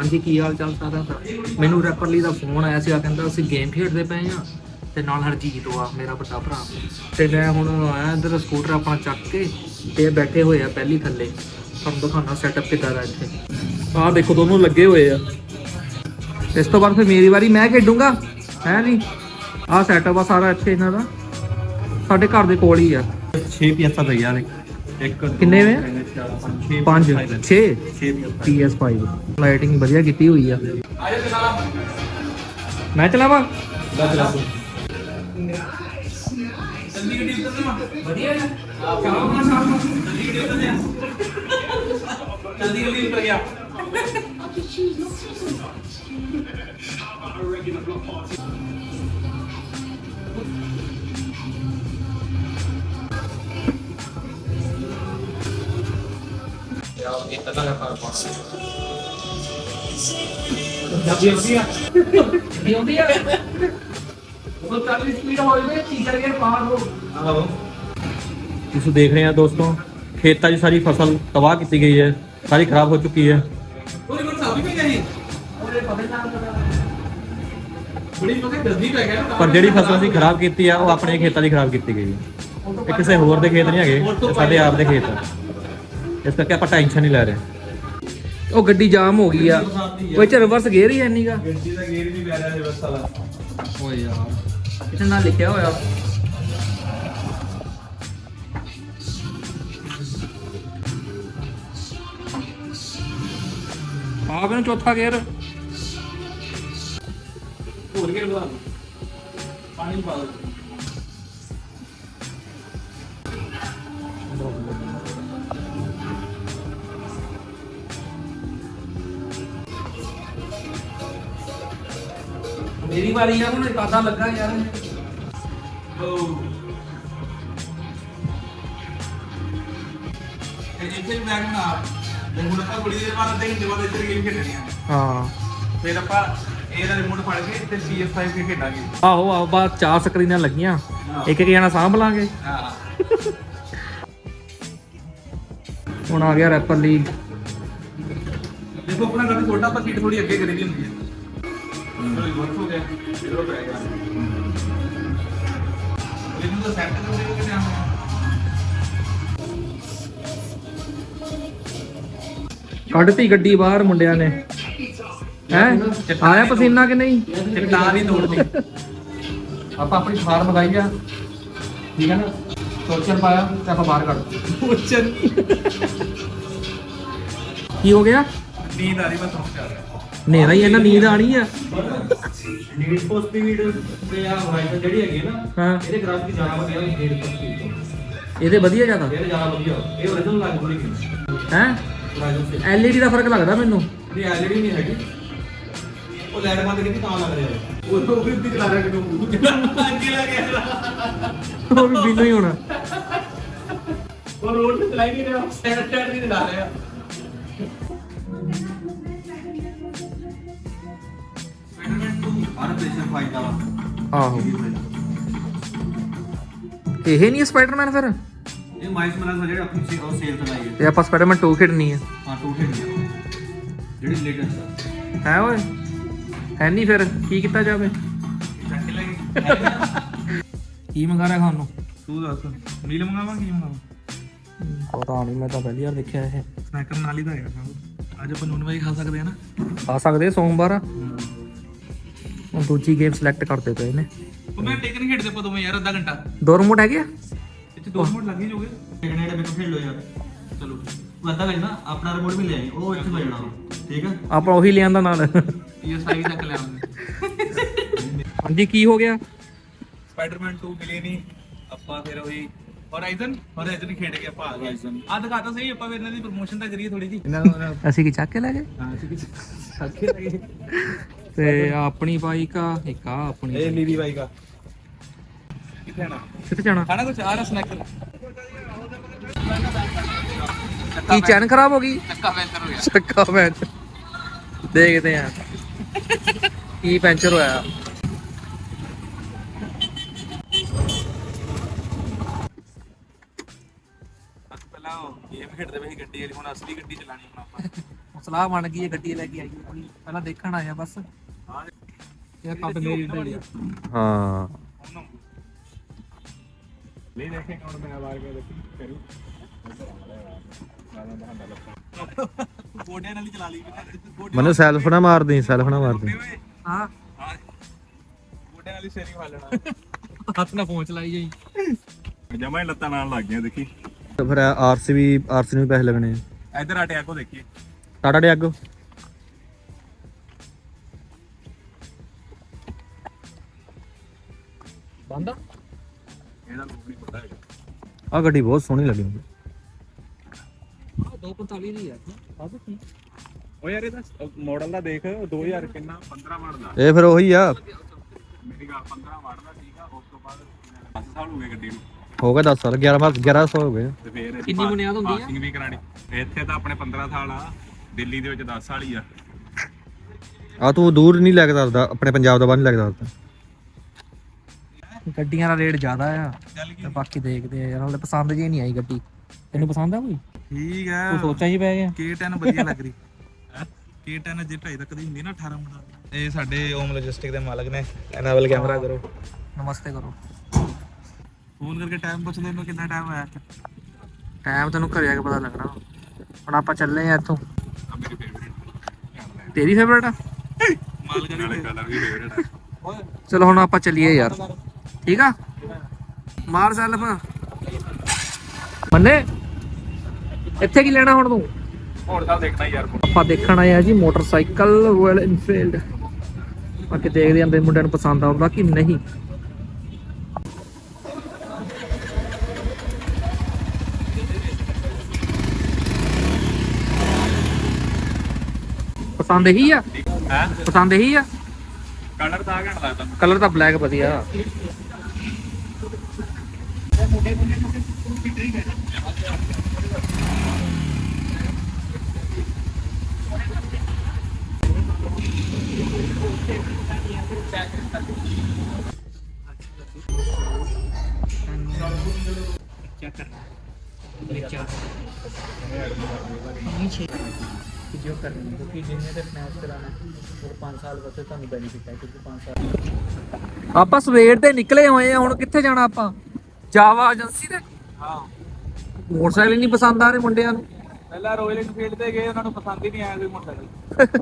ਹਾਂਜੀ, ਕੀ ਹਾਲ ਚਾਲ ਸਾਰਾ ਦਾ? ਮੈਨੂੰ ਰੈਪਰਲੀ ਦਾ ਫੋਨ ਆਇਆ ਸੀਗਾ, ਕਹਿੰਦਾ ਅਸੀਂ ਗੇਮ ਖੇਡਦੇ ਪਏ ਆ ਤੇ ਨਾਲ ਹਰਜੀਤ ਆ ਮੇਰਾ ਵੱਡਾ ਭਰਾ। ਤੇ ਮੈਂ ਹੁਣ ਆਇਆ ਇੱਧਰ ਸਕੂਟਰ ਆਪਣਾ ਚੱਕ ਕੇ ਤੇ ਇਹ ਬੈਠੇ ਹੋਏ ਆ ਪਹਿਲੀ ਥੱਲੇ। ਤੁਹਾਨੂੰ ਦਿਖਾਉਣਾ ਸੈਟਅਪ ਕਿੱਦਾਂ ਦਾ ਇੱਥੇ। ਆਹ ਦੇਖੋ, ਦੋਨੋਂ ਲੱਗੇ ਹੋਏ ਆ। ਇਸ ਤੋਂ ਬਾਅਦ ਫਿਰ ਮੇਰੀ ਵਾਰੀ, ਮੈਂ ਖੇਡੂੰਗਾ? ਹੈ ਨਹੀਂ? ਆਹ ਸੈਟਅਪ ਆ ਸਾਰਾ ਇੱਥੇ ਇਹਨਾਂ ਦਾ। ਸਾਡੇ ਘਰ ਦੇ ਕੋਲ ਹੀ ਆ। 6 ਪੀਐਸਾਂ ਦਾ ਯਾਰ ਕਿੰਨੇ ਵੇ? 6 5 6 6 ਪੀਐਸਾਂ PS5 ਲਾਈਟਿੰਗ ਵਧੀਆ ਕੀਤੀ ਹੋਈ ਆ ਮੈਂ ਚਲਾਵਾਂ ਵਧੀਆ ਜਲਦੀ ਜਲਦੀ ਉੱਤਰ ਗਿਆ ਆਉਂਦੀ ਆ ਉਹ ਚੱਲ ਸਪੀਡ ਹੋ ਹੋ ਤੁਸੀਂ ਦੇਖ ਰਹੇ ਆ ਦੋਸਤੋ ਖੇਤਾਂ 'ਚ ਸਾਰੀ ਫਸਲ ਤਬਾਹ ਕੀਤੀ ਗਈ ਹੈ ਸਾਰੀ ਖਰਾਬ ਹੋ ਚੁੱਕੀ ਹੈ। ਉਹਦੇ ਕੋਲ ਸਾਬੀ ਪੈ ਗਈ ਉਹਦੇ ਪਤਾ ਨਾ ਬੜੀ ਮਗੇ ਜਲਦੀ ਪੈ ਗਿਆ ਪਰ ਜਿਹੜੀ ਫਸਲ ਅਸੀਂ ਖਰਾਬ ਕੀਤੀ ਆ ਉਹ ਆਪਣੇ ਖੇਤਾਂ 'ਚ ਖਰਾਬ ਕੀਤੀ ਗਈ ਹੈ। ਇਹ ਕਿਸੇ ਹੋਰ ਦੇ ਖੇਤ ਨਹੀਂ ਹੈਗੇ ਇਹ ਸਾਡੇ ਆਪ ਦੇ ਖੇਤ ਆ। ਇਸ ਕਰਕੇ ਆਪਾਂ ਟੈਨਸ਼ਨ ਨਹੀਂ ਲੈ ਰਹੇ। ਉਹ ਗੱਡੀ ਜਾਮ ਹੋ ਗਈ ਆ। ਕੋਈ ਚ ਰਿਵਰਸ ਗੇਅਰ ਹੀ ਨਹੀਂਗਾ ਗੱਡੀ ਦਾ ਗੇਅਰ ਵੀ ਜੇ ਬਸ ਸਾਲਾ ਓਏ ਯਾਰ ਇਹਦੇ ਨਾਲ ਲਿਖਿਆ ਹੋਇਆ। ਆ ਮੈਨੂੰ ਚੌਥਾ ਗੇਅਰ। ਹੋਰ ਗੇਅਰ ਬਣਾ ਪਾਣੀ ਪਾ ਦੋ ਮੇਰੀ ਵਾਰੀ ਆ ਹੁਣ ਕਾਦਾ ਲੱਗਾ ਯਾਰ। ਇੱਥੇ ਬੈਗ ਨਾ ਹੁਣ ਆਪਾਂ ਬੜੀ ਦੇਰ ਬਾਅਦ ਅੱਧੇ ਘੰਟੇ ਬਾਅਦ ਗੇਮ ਖੇਡਣੀ ਆ। ਹਾਂ। ਫਿਰ ਆਪਾਂ ਇਹਦਾ ਰਿਮੋਟ ਫੜ ਕੇ ਤੇ PS5 ਕੇ ਖੇਡਾਂਗੇ। ਆਹੋ ਆਹੋ ਬਾਅਦ ਚਾਰ ਸਕਰੀਨਾਂ ਲੱਗੀਆਂ। ਇੱਕ ਇੱਕ ਜਣਾ ਸਾਂਭ ਲਾਂਗੇ। ਹਾਂ। ਹੁਣ ਆ ਗਿਆ ਰੈਪਰ ਲੀਗ। ਦੇਖੋ ਆਪਣਾ ਗੱਡੀ ਛੋਟਾ ਪਰ ਸੀਟ ਥੋੜੀ ਅੱਗੇ ਕਰੀ ਦੀ ਹੁੰਦੀ ਹੈ ਚਲੋ ਰਿਵਰਸ ਹੋ ਗਿਆ ਇਧਰੋਂ ਪੈ ਗਿਆ। ਇਹਨੂੰ ਤਾਂ ਸੈੱਟ ਕਰਦੇ ਹੋ ਕਿਤੇ ਆਉਂਦਾ ਕੱਢਤੀ ਗੱਡੀ ਬਾਹਰ ਮੁੰਡਿਆਂ ਨੇ। ਹੈ? ਆਇਆ ਪਸੀਨਾ ਕਿ ਨਹੀਂ? ਚਟਾਨ ਹੀ ਤੋੜਦੀ ਆਪਾਂ ਆਪਣੀ ਫਾਰ ਮਗਾਈ ਆ। ਠੀਕ ਹੈ ਨਾ? ਸੋਚਣ ਪਾਇਆ ਤੇ ਆਪਾਂ ਬਾਹਰ ਕੱਢ ਪੁੱਛਣ ਕੀ ਹੋ ਗਿਆ? ਨੀਂਦ ਆ ਰਹੀ ਬਸ ਸਮਝ ਆ ਰਿਹਾ ਹਨੇਰਾ ਹੀ ਇਹਨਾਂ ਨੀਂਦ ਆਣੀ ਆ। ਨੀਡ ਫੋਰ ਸਪੀਡ ਤੇ ਆ ਹੋਰਾਈਜ਼ਨ ਜਿਹੜੀ ਹੈਗੀ ਹੈ ਨਾ ਹਾਂ। ਇਹਦੇ ਗ੍ਰਾਫ ਦੀ ਜ਼ਿਆਦਾ ਵਧੀਆ ਨੀਡ ਫੋਰ ਸਪੀਡ ਇਹਦੇ ਵਧੀਆ ਜ਼ਿਆਦਾ? ਇਹ ਜ਼ਿਆਦਾ ਵਧੀਆ। ਇਹ ਓਰੀਜਨਲ ਲੱਗ ਪੂਰੀ ਗਈ। ਹੈ? ਹੋਰਾਈਜ਼ਨ ਤੇ ਐਲਈਡੀ ਦਾ ਫ਼ਰਕ ਲੱਗਦਾ ਮੈਨੂੰ। ਇਹ ਐਲਈਡੀ ਨਹੀਂ ਹੈਗੀ। ਉਹ ਲੈਟ ਬੰਦ ਕੀਤੀ ਤਾਂ ਲੱਗ ਰਿਹਾ ਉਹ ਉਹ ਵੀ ਦਿਖਾ ਰਿਹਾ ਕਿ ਤੂੰ ਅੱਗੇ ਲੱਗ ਗਿਆ। ਉਹ ਵੀ ਬਿੱਲੂ ਹੀ ਹੋਣਾ। ਉਹ ਰੋਡ ਤੇ ਚਲਾਈ ਨਹੀਂ ਰਿਹਾ। ਸੈਟ ਸੈਟ ਨਹੀਂ ਲਾ ਰਿਹਾ। ਫਾਇਦਾ ਵਾ ਆਹੋ। ਇਹ ਨਹੀਂ ਸਪਾਈਡਰਮੈਨ ਫਿਰ? ਇਹ ਮਾਈਸ ਮਨਾ ਜਿਹੜੇ ਆਪਣੀ ਸੇ- ਉਹ ਸੇਲ ਤੇ ਲਾਈ ਹੈ। ਤੇ ਆਪਾਂ ਸਪਾਈਡਰਮੈਨ 2 ਖੇਡਣੀ ਆ ਹਾਂ ਟੂ ਹਿੱਟ ਜਿਹੜੀ ਲੇਟੈਸਟ ਹੈ ਓਏ। ਹੈ ਨਹੀਂ ਫਿਰ। ਕੀ ਕੀਤਾ ਜਾਵੇ? ਚੱਕ ਲੈ ਗਈ ਕੀ ਮੰਗਾ ਰਿਹਾ ਖਾਣ ਨੂੰ? ਤੂੰ ਦੱਸ। ਨੀਲ ਮੰਗਾਵਾਂ ਕੀ ਮੰਗਾਵਾਂ? ਪਤਾ ਨਹੀਂ ਮੈਂ ਤਾਂ ਪਹਿਲੀ ਵਾਰ ਦੇਖਿਆ ਇਹ। ਸਨੈਕਰ ਨਾਲ ਹੀ ਤਾਂ ਹੈਗਾ। ਅੱਜ ਆਪਾਂ ਨੂਨ ਵਾਲੀ ਖਾ ਸਕਦੇ ਆ ਨਾ। ਆ ਸਕਦੇ ਸੋਮਵਾਰ। ਆ ਹੁਣ ਦੂਜੀ ਗੇਮ ਸਿਲੈਕਟ ਕਰਦੇ ਪਏ ਨੇ। ਉਹ ਮੈਂ ਟੇਕਨ ਖੇਡਦੇ ਆਪਾਂ ਦੋਵੇਂ ਯਾਰ ਅੱਧਾ ਘੰਟਾ। ਦੋ ਰਿਮੋਟ ਹੈਗੇ ਆ? ਇੱਥੇ 2 ਮਿੰਟ ਲੱਗ ਜੂਗੇ ਦੇਖਣੇ ਜਿਹੜੇ ਮੈਨੂੰ ਖੇਡ ਲੋ ਯਾਰ। ਚਲੋ। ਉਹ ਅੱਧਾ ਨਾ ਆਪਣਾ ਰਿਮੋਟ ਵੀ ਲੈ ਆਈ। ਉਹ ਇੱਥੇ ਵੱਜਣਾ ਵਾ। ਠੀਕ ਆ? ਆਪਾਂ ਉਹੀ ਲਿਆਂਦਾ ਨਾਲ। PS5 ਤੱਕ ਲੈ ਆਉਂਗੇ ਹਾਂਜੀ ਕੀ ਹੋ ਗਿਆ? ਸਪਾਈਡਰਮੈਨ 2 ਮਿਲੇ ਨਹੀਂ ਆਪਾਂ ਫਿਰ ਉਹੀ ਹੋਰਾਈਜ਼ਨ ਹੋਰਾਈਜ਼ਨ ਖੇਡ ਕੇ ਆਪਾਂ ਆ ਗਏ। ਆ ਦਿਖਾਤਾ ਸਹੀ ਆਪਾਂ ਫਿਰ ਇਹਨਾਂ ਦੀ ਪ੍ਰੋਮੋਸ਼ਨ ਤਾਂ ਕਰੀਏ ਥੋੜੀ ਜੀ ਅਸੀਂ ਕੀ ਚੱਕ ਕੇ ਲੈ ਗਏ? ਹਾਂ ਠੀਕ ਸਾਖੇ ਲਗੇ ਤੇ ਆਹ ਆਪਣੀ ਬਾਈਕ ਆ ਇੱਕ ਆ ਆਪਣੀ ਇਹ ਨੀਲੀ ਬਾਈ ਦਾ ਕਿੱਥੇ ਨਾ ਕਿੱਥੇ ਜਾਣਾ? ਖਾਣਾ ਕੁਛ? ਆ ਰਹਾ ਸਨੈਕਰ ਕੀ ਚੈਨ ਖਰਾਬ ਹੋ ਗਈ? ਚੱਕਾ ਪੈਂਚਰ ਹੋ ਗਿਆ। ਚੱਕਾ ਪੈਂਚ ਦੇਖਦੇ ਆ ਕੀ ਪੈਂਚਰ ਹੋਇਆ? ਪਹਿਲਾਂ ਗੇਮ ਖੇਡਦੇ ਵੇ ਗੱਡੀ ਵਾਲੀ ਹੁਣ ਅਸਲੀ ਗੱਡੀ ਚਲਾਣੀ ਹੁਣ ਆਪਾਂ। ਸਲਾਹ ਬਣ ਗਈ ਹੈ ਗੱਡੀ ਲੈ ਕੇ ਆਈਏ। ਕੋਈ ਪਹਿਲਾਂ ਦੇਖਣ ਆਇਆ ਬਸ। ਇਹ ਕੱਪ ਮੇਰੀ ਢੜੀ ਹਾਂ ਲੈ ਦੇਖੇ ਕੌਣ ਮੈਂ ਆਵਾਜ਼ ਕੇ ਦੇਖੀ ਕਰੂ। ਗੋਡਿਆਂ ਨਾਲ ਹੀ ਚਲਾ ਲਈ ਗੋਡੇ ਮੈਨੂੰ ਸੈਲਫ ਨਾ ਮਾਰਦੀ ਸੈਲਫ ਨਾ ਮਾਰਦੀ। ਹਾਂ। ਗੋਡਿਆਂ ਨਾਲ ਹੀ ਸੇਰੀ ਖਾ ਲੈਣਾ। ਹੱਥ ਨਾਲ ਪਹੁੰਚ ਲਾਈ ਜਾਈ। ਜਮਾ ਹੀ ਲੱਤਾਂ ਨਾਲ ਲੱਗ ਗਈਆਂ ਦੇਖੀ। ਫਿਰ ਆਰਸੀ ਵੀ ਆਰਸੀ ਨੂੰ ਵੀ ਪੈਸੇ ਲੱਗਣੇ ਆ। ਇੱਧਰ ਆ ਟੈਗੋ ਦੇਖੀਏ। ਟਾਟਾ ਡੇ ਬੰਦ ਇਹਦਾ ਲੋਕ ਨਹੀਂ ਪਤਾ ਹੈਗਾ। ਆ ਗੱਡੀ ਬਹੁਤ ਸੋਹਣੀ ਲੱਗੀ ਮੈਨੂੰ। ਆ 245 ਦੀ ਆ। ਆਹ ਕੀ ਉਹ ਯਾਰ ਇਹਦਾ ਮਾਡਲ ਦਾ ਦੇਖ 2000 ਕਿੰਨਾ? 15 ਮਾਡਲ ਇਹ ਫਿਰ ਉਹੀ ਆ। ਮੇਰੀ ਗੱਲ 15 ਮਾਡਲ ਦਾ ਠੀਕ ਆ ਉਸ ਤੋਂ ਬਾਅਦ 10 ਸਾਲ ਹੋ ਗਏ ਗੱਡੀ ਨੂੰ। ਹੋ ਗਿਆ 10 ਸਾਲ 11 ਮਾਸ 1100 ਹੋ ਗਏ। ਤੇ ਫੇਰ ਕਿੰਨੀ ਬੁਨਿਆਦ ਹੁੰਦੀ ਆ? ਪਾਸਿੰਗ ਵੀ ਕਰਾਣੀ। ਇੱਥੇ ਤਾਂ ਆਪਣੇ 15 ਸਾਲ ਆ ਦਿੱਲੀ ਦੇ ਵਿੱਚ 10 ਸਾਲ ਹੀ ਆ। ਆ ਤੂੰ ਦੂਰ ਨਹੀਂ ਲੈ ਕੇ ਦੱਸਦਾ ਆਪਣੇ ਪੰਜਾਬ ਦਾ ਬਾਹਰ ਨਹੀਂ ਲੈ ਕੇ ਦੱਸਦਾ। ਗੱਡੀਆਂ ਦਾ ਰੇਟ ਜ਼ਿਆਦਾ ਆ। ਤੇ ਬਾਕੀ ਦੇਖਦੇ ਆ ਯਾਰ ਹਾਲੇ ਪਸੰਦ ਜੀ ਨਹੀਂ ਆਈ ਗੱਡੀ। ਤੈਨੂੰ ਪਸੰਦ ਆ ਕੋਈ? ਠੀਕ ਆ। ਤੂੰ ਸੋਚਾਂ ਹੀ ਪੈ ਗਿਆ। K10 ਵਧੀਆ ਲੱਗ ਰਹੀ। K10 ਜੇ ਢਾਈ ਤੱਕ ਦੀ ਹੁੰਦੀ ਨਾ 18 ਮਾਡਲ ਇਹ ਸਾਡੇ ਓਮ ਲੌਜਿਸਟਿਕ ਦੇ ਮਾਲਕ ਨੇ। ਇਹਨਾਂ ਵੱਲ ਕੈਮਰਾ ਕਰੋ। ਨਮਸਤੇ ਕਰੋ। ਫੋਨ ਕਰਕੇ ਟਾਈਮ ਪੁੱਛਦੇ ਨੂੰ ਕਿੰਨਾ ਟਾਈਮ ਹੋਇਆ ਟਾਈਮ ਤੈਨੂੰ ਘਰੇ ਆ ਕੇ ਪਤਾ ਲੱਗਣਾ। ਹੁਣ ਆਪਾਂ ਚੱਲੇ ਆ ਇੱਥੋਂ। ਆ ਮੇਰੀ ਫੇਵਰੇਟ ਤੇਰੀ ਫੇਵਰਟ ਆ? ਮਾਲਕ ਦੀ ਕਲਰ ਵੀ ਫੇਵਰੇਟ ਆ। ਚਲੋ ਹੁਣ ਆਪਾਂ ਚੱਲੀਏ ਯਾਰ। ਠੀਕ ਆ? ਮਾਰ ਸੈਲਫ। ਮੰਨੇ ਇੱਥੇ ਕੀ ਲੈਣਾ ਹੁਣ ਤੂੰ? ਹੋਰ ਤਾਂ ਦੇਖਣਾ ਯਾਰ ਆਪਾਂ ਦੇਖਣ ਆਏ ਆ ਜੀ ਮੋਟਰਸਾਈਕਲ ਰਾਇਲ ਇਨਫੀਲਡ ਬਾਕੀ ਦੇਖਦੇ ਆਂ ਮੁੰਡਿਆਂ ਨੂੰ ਪਸੰਦ ਆਉਂਦਾ ਕਿ ਨਹੀਂ। ਪਸੰਦ ਇਹੀ ਆ? ਹੈ? ਪਸੰਦ ਇਹੀ ਆ? ਕਲਰ ਤਾਂ ਘੰਟਾ ਲੱਗਦਾ। ਕਲਰ ਤਾਂ ਬਲੈਕ ਵਧੀਆ ਚੈੱਕ ਕਰਨਾ ਲਿਖਿਆ ਨੀਚੇ ਜੋ ਕਰਨੀ ਕਿਉਂਕਿ ਜਿੰਨੇ ਤੇ ਫਾਈਨੈਂਸ ਕਰਾਣਾ ਉਹ 5 ਸਾਲ ਵਾਸਤੇ ਤੁਹਾਨੂੰ ਬੈਨੀਫਿਟ ਹੈ ਕਿਉਂਕਿ 5 ਸਾਲ ਆਪਾਂ ਸਵੇਰ ਦੇ ਨਿਕਲੇ ਹੋਏ ਆ, ਹੁਣ ਕਿੱਥੇ ਜਾਣਾ ਆਪਾਂ? ਜਾਵਾ ਏਜੰਸੀ ਤੇ? ਹਾਂ। ਮੋਟਰਸਾਈਕਲ ਨਹੀਂ ਪਸੰਦ ਆ ਰਹੇ ਮੁੰਡਿਆਂ ਨੂੰ? ਪਹਿਲਾਂ ਰਾਇਲ ਇਨਫੀਲਡ ਤੇ ਗਏ ਉਹਨਾਂ ਨੂੰ ਪਸੰਦ ਹੀ ਨਹੀਂ ਆਇਆ ਕੋਈ ਮੋਟਰਸਾਈਕਲ।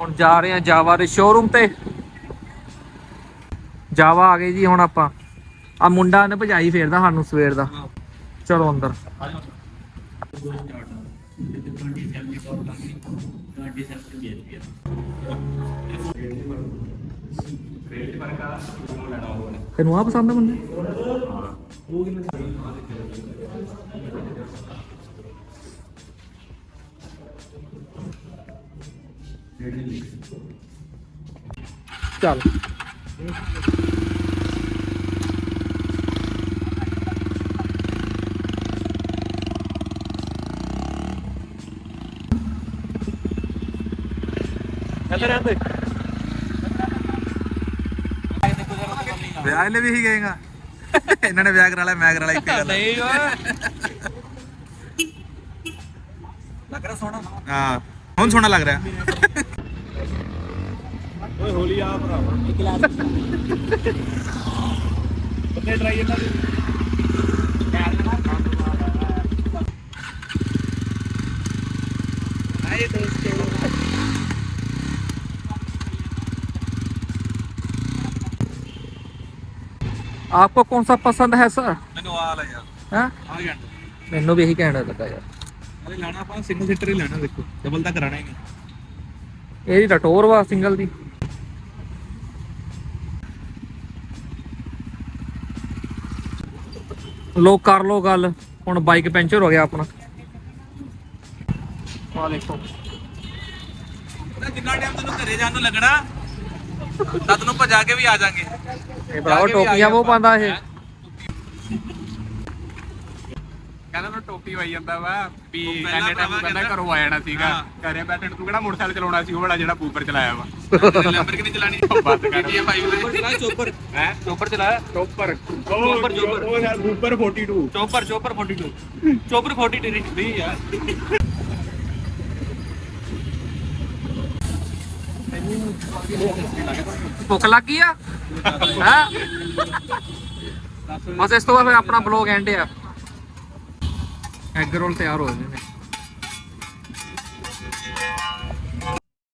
ਹੁਣ ਜਾ ਰਹੇ ਆ ਜਾਵਾ ਦੇ ਸ਼ੋਰੂਮ ਤੇ। ਜਾਵਾ ਆ ਗਏ ਜੀ ਹੁਣ ਆਪਾਂ। ਆ ਮੁੰਡਾ ਨੇ ਭਜਾਈ ਫੇਰਦਾ ਸਾਨੂੰ ਸਵੇਰ ਦਾ। ਚਲੋ ਅੰਦਰ। ਤੈਨੂੰ ਆ ਪਸੰਦ ਆ ਮੁੰਡੇ ਚੱਲ। ਇੱਧਰ ਰਹਿੰਦੇ ਵਿਆਹ ਲੈ ਵੀ ਹੀ ਗਏਗਾ ਇਹਨਾਂ ਨੇ ਵਿਆਹ ਕਰਾ ਲਿਆ ਮੈਂ ਕਰਾ ਲਿਆ ਇੱਕ ਗੱਲ ਨਹੀਂ ਲੱਗ ਰਿਹਾ ਸੋਹਣਾ। ਹਾਂ ਹੁਣ ਸੋਹਣਾ ਲੱਗ ਰਿਹਾ। ਓਏ ਹੋਲੀ ਆ ਭਰਾਵਾ ਇੱਕ ਗਲਾਸ। ਬੰਦੇ ਟਰਾਈ ਇਹਨਾਂ ਦੀ ਹਾਏ ਦੋਸਤੋ आपको कौन सा पसंद है सर ਮੈਨੂੰ ਆ ਲੈ ਯਾਰ हाँ ਆ ਗਿਆ ਮੈਨੂੰ ਵੀ ਇਹੀ ਕਹਿਣਾ ਲੱਗਾ ਯਾਰ ਅਰੇ ਲੈਣਾ ਆਪਾਂ ਸਿੰਗਲ ਸੀਟਰ ਹੀ ਲੈਣਾ ਦੇਖੋ ਡਬਲ ਤਾਂ ਕਰਾਣਾ ਹੀ ਨਹੀਂ ਇਹਦੀ ਤਾਂ ਟੋਰ ਵਾ ਸਿੰਗਲ ਦੀ ਲੋ ਕਰ ਲੋ ਗੱਲ ਹੁਣ ਬਾਈਕ ਪੈਂਚਰ ਹੋ ਗਿਆ ਆਪਣਾ ਆ ਦੇਖੋ ਤਾਂ ਜਿੰਨਾ ਟਾਈਮ ਤੈਨੂੰ ਘਰੇ ਜਾਣ ਨੂੰ ਲੱਗਣਾ ਤਦ ਨੂੰ ਭਜਾ ਕੇ ਵੀ ਆ ਜਾਾਂਗੇ ਇਹ ਬਰਾਵਾ ਟੋਪੀਆਂ ਉਹ ਪਾਉਂਦਾ ਇਹ। ਕਹਿੰਦਾ ਮੈਨੂੰ ਟੋਪੀ ਵਾਈ ਜਾਂਦਾ ਵਾ ਵੀ ਉਹ ਪਹਿਲਾਂ ਐਨੇ ਟਾਈਮ ਭਰਾਵਾ ਕਹਿੰਦਾ ਘਰੋਂ ਆ ਜਾਣਾ ਸੀਗਾ। ਘਰੇ ਬੈਠੇ ਤੂੰ ਕਿਹੜਾ ਮੋਟਰਸਾਈਕਲ ਚਲਾਉਣਾ ਸੀ? ਉਹ ਵਾਲਾ ਜਿਹੜਾ ਬੂਪਰ ਚਲਾਇਆ ਵਾ। ਲੈਂਬਰਗਿਨੀ ਚਲਾਣੀ ਬਸ ਕਰ। ਇਹ ਭਾਈ ਚੋਪਰ ਚੋਪਰ ਹੈ? ਚੋਪਰ ਚਲਾਇਆ ਟੋਪਰ ਚੋਪਰ, ਚੋਪਰ। ਉਹ ਯਾਰ ਬੂਪਰ 42 ਚੋਪਰ ਚੋਪਰ 42 ਚੋਪਰ 42 ਨਹੀਂ ਯਾਰ। ਭੁੱਖ ਲੱਗ ਗਈ ਆ? ਹੈ? ਬਸ ਇਸ ਤੋਂ ਬਾਅਦ ਫਿਰ ਆਪਣਾ ਬਲੌਗ ਐਂਡ ਆ। ਐਗ ਰੋਲ ਤਿਆਰ ਹੋ ਗਏ ਨੇ।